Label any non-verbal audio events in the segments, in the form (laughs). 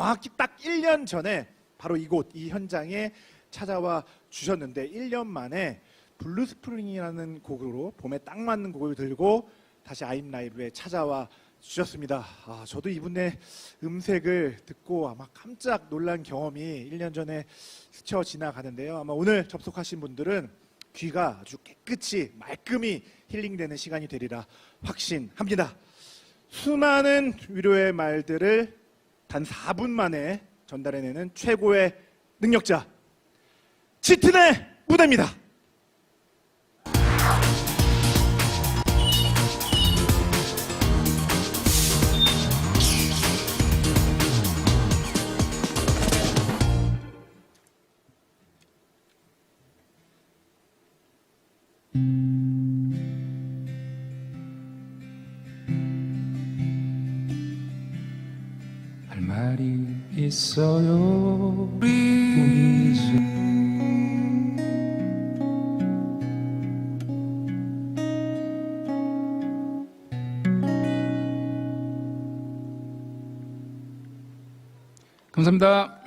정확히 딱 1년 전에 바로 이곳 이 현장에 찾아와 주셨는데 1년 만에 블루 스프링이라는 곡으로 봄에 딱 맞는 곡을 들고 다시 아임 라이브에 찾아와 주셨습니다. 아, 저도 이분의 음색을 듣고 아마 깜짝 놀란 경험이 1년 전에 스쳐 지나가는데요. 아마 오늘 접속하신 분들은 귀가 아주 깨끗이 말끔히 힐링되는 시간이 되리라 확신합니다. 수많은 위로의 말들을 단 4분 만에 전달해내는 최고의 능력자 짙은의 무대입니다. 있어요 우리 집 감사합니다.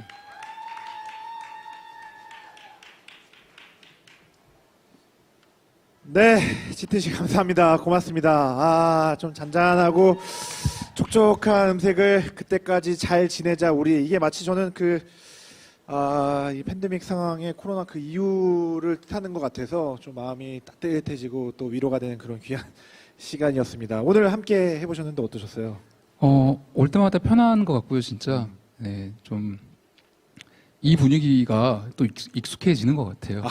네, 짙은 씨 감사합니다. 고맙습니다. 아, 좀 잔잔하고 촉촉한 음색을 그때까지 잘 지내자 우리 이게 마치 저는 그 아, 이 팬데믹 상황에 코로나 그 이유를 뜻하는 것 같아서 좀 마음이 따뜻해지고 또 위로가 되는 그런 귀한 (laughs) 시간이었습니다. 오늘 함께 해보셨는데 어떠셨어요? 어, 올 때마다 편한 것 같고요, 진짜. 네, 좀, 이 분위기가 또 익- 익숙해지는 것 같아요.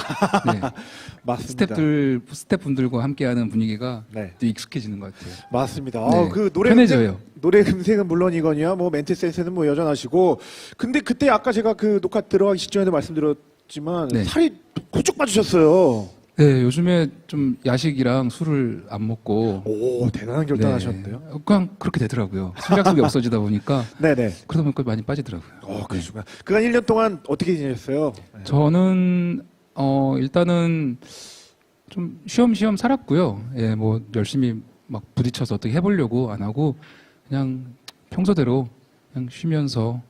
네, (laughs) 맞습니다. 스탭들, 스탭분들과 함께하는 분위기가 네, 또 익숙해지는 것 같아요. 맞습니다. 네, 어, 그 노래 편해져요. 음색, 노래 음색은 물론이거니와 뭐 멘트 센스는 뭐 여전하시고 근데 그때 아까 제가 그 녹화 들어가기 직전에도 말씀드렸지만 네. 살이 훌쩍 빠지셨어요. 네, 요즘에 좀 야식이랑 술을 안 먹고. 오 대단한 결단하셨는데요. 네, 그냥 그렇게 되더라고요. 술 약속이 (laughs) 없어지다 보니까. 네네. 그러다 보니까 많이 빠지더라고요. 어 그러시구나. 그간 1년 동안 어떻게 지내셨어요? 네. 저는 어 일단은 좀 쉬엄쉬엄 살았고요. 예, 뭐 열심히 막 부딪혀서 어떻게 해보려고 안 하고 그냥 평소대로 그냥 쉬면서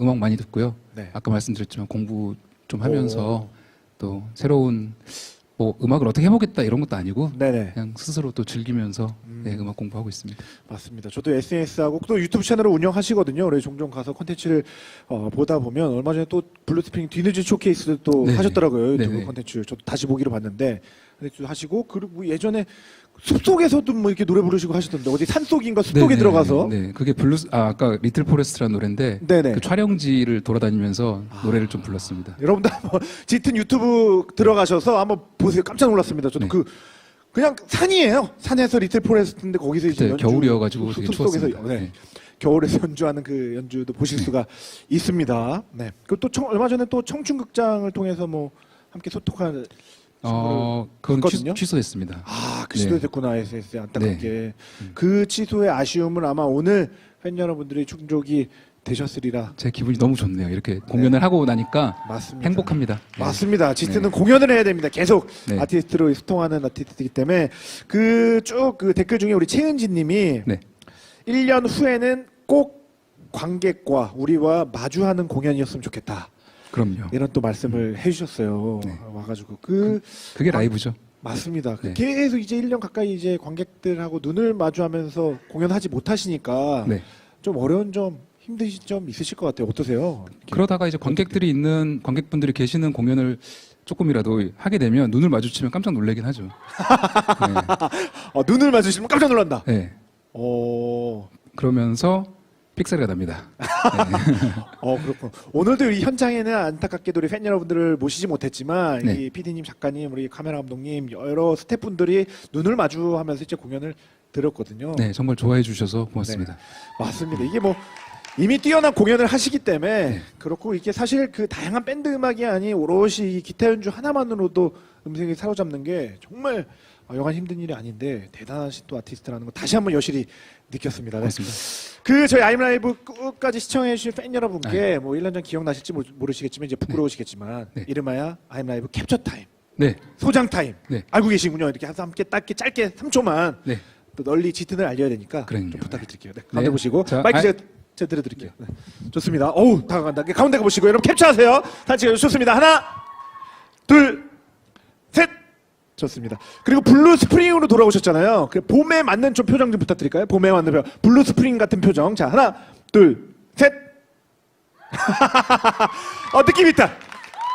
음악 많이 듣고요. 네. 아까 말씀드렸지만 공부 좀 하면서 오. 또 새로운 뭐 음악을 어떻게 해보겠다 이런 것도 아니고 네네. 그냥 스스로 또 즐기면서 음. 예, 음악 공부하고 있습니다. 맞습니다. 저도 SNS하고 또 유튜브 채널을 운영하시거든요. 그래서 종종 가서 콘텐츠를 어, 보다 보면 얼마 전에 또 블루스프링 뒤늦은 쇼케이스를 또 네네. 하셨더라고요. 유튜브 네네. 콘텐츠. 저도 다시 보기로 봤는데 하시고 그리고 예전에 숲속에서도 뭐 이렇게 노래 부르시고 하셨던데 어디 산속인가 숲속에 네네, 들어가서 네, 그게 블루스 아 아까 리틀 포레스트라는 노래인데 네네. 그 촬영지를 돌아다니면서 노래를 좀 불렀습니다. 여러분들 한번 짙은 유튜브 들어가셔서 한번 보세요. 깜짝 놀랐습니다. 저도 네. 그 그냥 산이에요. 산에서 리틀 포레스트인데 거기서 이제 그때 겨울이어가지고 되게 숲속에서 추웠습니다. 네. 네. 겨울에서 연주하는 그 연주도 보실 수가 있습니다. 네. 그리고 또 얼마 전에 또 청춘극장을 통해서 뭐 함께 소통할 어, 그건? 취, 취소됐습니다. 아, 그 네. 시도됐구나, SS 안타깝게. 음. 그 취소의 아쉬움은 아마 오늘 팬 여러분들의 충족이 되셨으리라. 제 기분이 너무 좋네요. 이렇게 공연을 하고 나니까 맞습니다. 행복합니다. 네. 맞습니다. 지스는 공연을 해야 됩니다. 계속 네. 아티스트로 소통하는 아티스트이기 때문에 그 쭉 그 댓글 중에 우리 최은진 님이 네. 1년 후에는 꼭 관객과 우리와 마주하는 공연이었으면 좋겠다. 그럼요. 이런 또 말씀을 해주셨어요. 네. 와가지고 그 그게 라이브죠. 맞습니다. 그 네. 계속 이제 1년 가까이 이제 관객들하고 눈을 마주하면서 공연하지 못하시니까 네. 좀 어려운 점, 힘드신 점 있으실 것 같아요. 어떠세요? 이렇게. 그러다가 이제 관객들이 있는 관객분들이 계시는 공연을 조금이라도 하게 되면 눈을 마주치면 깜짝 놀라긴 하죠. (laughs) 어, 눈을 마주치면 깜짝 놀란다. 네. 네. 어, 그러면서 픽셀이 납니다. (laughs) 어 그렇군. 오늘도 이 현장에는 안타깝게도 우리 팬 여러분들을 모시지 못했지만 네. 이 PD님, 작가님, 우리 카메라 감독님 여러 스태프분들이 눈을 마주하면서 이제 공연을 들었거든요. 네, 정말 좋아해 주셔서 고맙습니다. 맞습니다. 이게 뭐 이미 뛰어난 공연을 하시기 때문에 네. 그렇고 이게 사실 그 다양한 밴드 음악이 아닌 오롯이 이 기타 연주 하나만으로도 음색을 사로잡는 게 정말 어, 여간 힘든 일이 아닌데 대단하신 또 아티스트라는 거 다시 한번 여실히 느꼈습니다. 네. 고맙습니다. 그 저희 아임 라이브 끝까지 시청해 주신 팬 여러분께 뭐 1년 전 기억나실지 모르- 모르시겠지만 이제 부끄러우시겠지만 네. 이름하여 아임 라이브 캡처 타임, 네, 소장 타임 네. 알고 계시군요. 이렇게 함께 짧게 짧게 3초만 네. 또 널리 짙은을 알려야 되니까 그럼요. 좀 부탁을 드릴게요. 네, 네. 가운데 보시고 자, 마이크 아- 제가 제가 들어드릴게요. 네. 좋습니다. 어우, 다가간다. 가운데 가 보시고 여러분 캡처하세요. 단체가 좋습니다. 하나, 둘, 셋. 좋습니다. 그리고 블루 스프링으로 돌아오셨잖아요. 그 봄에 맞는 좀 표정 좀 부탁드릴까요? 봄에 맞는 표정. 블루 스프링 같은 표정. 자, 하나, 둘, 셋. (laughs) 어, 느낌 있다.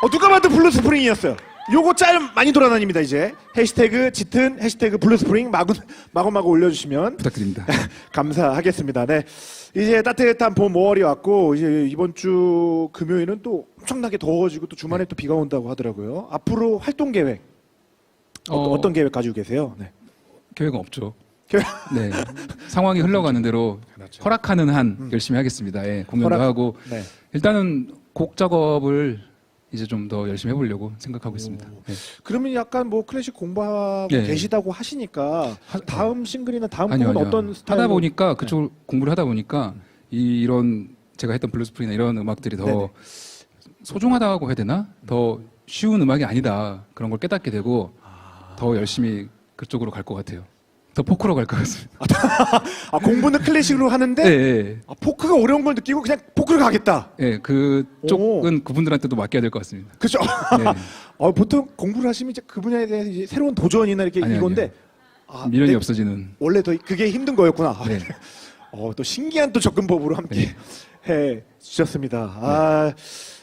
어, 누가 봐도 블루 스프링이었어요. 요거 짤 많이 돌아다닙니다, 이제. 해시태그 짙은, 해시태그 블루 스프링 마구, 마구마구 올려주시면 부탁드립니다. (laughs) 감사하겠습니다. 네. 이제 따뜻한 봄 5월이 왔고 이제 이번 주 금요일은 또 엄청나게 더워지고 또 주말에 또 비가 온다고 하더라고요. 앞으로 활동 계획 어, 어, 어떤 계획 가지고 계세요? 네. 계획은 없죠. 계획- 네. 상황이 흘러가는 대로 그렇죠. 허락하는 한 열심히 하겠습니다. 예, 공연도 허락- 하고 네. 일단은 곡 작업을 이제 좀 더 열심히 해보려고 생각하고 있습니다. 네. 그러면 약간 뭐 클래식 공부하고 네. 계시다고 하시니까 하- 다음 싱글이나 다음 아니요, 곡은 아니요. 어떤 스타일로 하다 보니까 그쪽 공부를 하다 보니까 이, 이런 제가 했던 블루스프링이나 이런 음악들이 더 네네. 소중하다고 해야 되나? 더 쉬운 음악이 아니다 그런 걸 깨닫게 되고 더 열심히 그쪽으로 갈 것 같아요. 더 포크로 갈 것 같습니다. 아, (laughs) 공부는 클래식으로 하는데 네, 네, 아, 포크가 어려운 걸 느끼고 그냥 포크로 가겠다. 네, 그쪽은 그분들한테도 맡겨야 될 것 같습니다. 그렇죠. 네. 어, 보통 공부를 하시면 이제 그 분야에 대해서 이제 새로운 도전이나 이렇게 아니요, 이건데 아, 미련이 내- 없어지는. 원래 더 그게 힘든 거였구나. 네. (laughs) 어, 또 신기한 또 접근법으로 함께 (laughs) 해 주셨습니다. 아,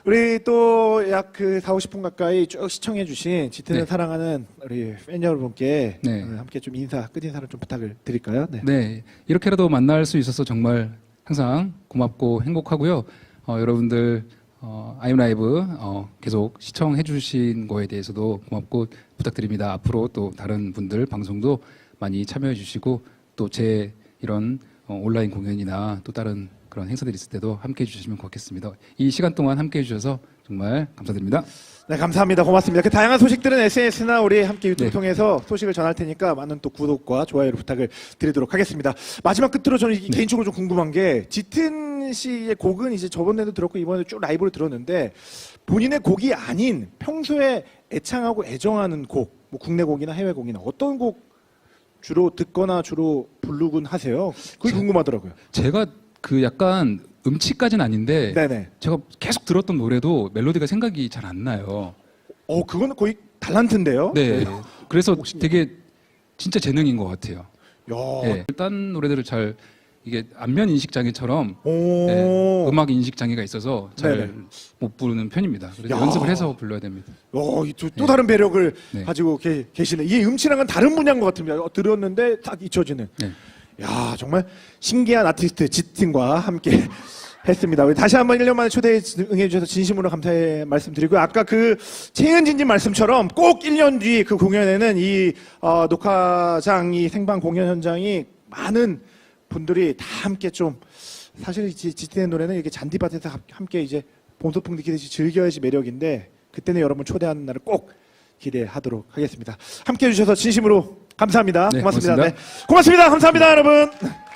우리 또 약 그 4, 50분 가까이 쭉 시청해 주신 짙은 네. 사랑하는 우리 팬 여러분께 네. 어, 함께 좀 인사, 끝인사를 좀 부탁을 드릴까요? 네. 네, 이렇게라도 만날 수 있어서 정말 항상 고맙고 행복하고요. 어, 여러분들 어, 아이라이브 어, 계속 시청해 주신 거에 대해서도 고맙고 부탁드립니다. 앞으로 또 다른 분들 방송도 많이 참여해 주시고 또 제 이런 어, 온라인 공연이나 또 다른 그런 행사들 있을 때도 함께 해 주시면 고맙겠습니다. 이 시간 동안 함께 해 주셔서 정말 감사드립니다. 네, 감사합니다. 고맙습니다. 그 다양한 소식들은 SNS나 우리 함께 유튜브 네. 통해서 소식을 전할 테니까 많은 또 구독과 좋아요를 부탁을 드리도록 하겠습니다. 마지막 끝으로 저는 이- 네. 개인적으로 좀 궁금한 게 짙은 씨의 곡은 이제 저번에도 들었고 이번에 쭉 라이브를 들었는데 본인의 곡이 아닌 평소에 애창하고 애정하는 곡, 뭐 국내 곡이나 해외 곡이나 어떤 곡 주로 듣거나 주로 부르곤 하세요? 그게 저- 궁금하더라고요. 제가 그 약간 음치까지는 아닌데 네네. 제가 계속 들었던 노래도 멜로디가 생각이 잘 안 나요. 어, 그거는 거의 달란트인데요. 네. 그래서 혹시- 되게 진짜 재능인 것 같아요. 야. 예. 딴 노래들을 잘 이게 안면 인식 장애처럼 오. 예, 음악 인식 장애가 있어서 잘 네네. 못 부르는 편입니다. 그래서 야. 연습을 해서 불러야 됩니다. 어, 이 또, 또 네. 다른 매력을 네. 가지고 계, 계시네. 이 음치랑 은 다른 분야인 것 같습니다. 어, 들었는데 딱 잊혀지는. 네. 야, 정말 신기한 아티스트 지팀과 함께 (laughs) 했습니다. 우리 다시 한번 1년 만에 초대에 응해 주셔서 진심으로 감사의 말씀드리고 아까 그 최은진님 말씀처럼 꼭 1년 뒤 그 공연에는 이 어, 녹화장 이 생방 공연 현장이 많은 분들이 다 함께 좀 사실 이 지- 지팀의 노래는 이렇게 잔디밭에서 함- 함께 이제 봄소풍 느끼듯이 즐겨야지 매력인데 그때는 여러분 초대하는 날을 꼭 기대하도록 하겠습니다. 함께 해주셔서 진심으로 감사합니다. 네, 고맙습니다. 고맙습니다. 네. 고맙습니다. 감사합니다, 여러분.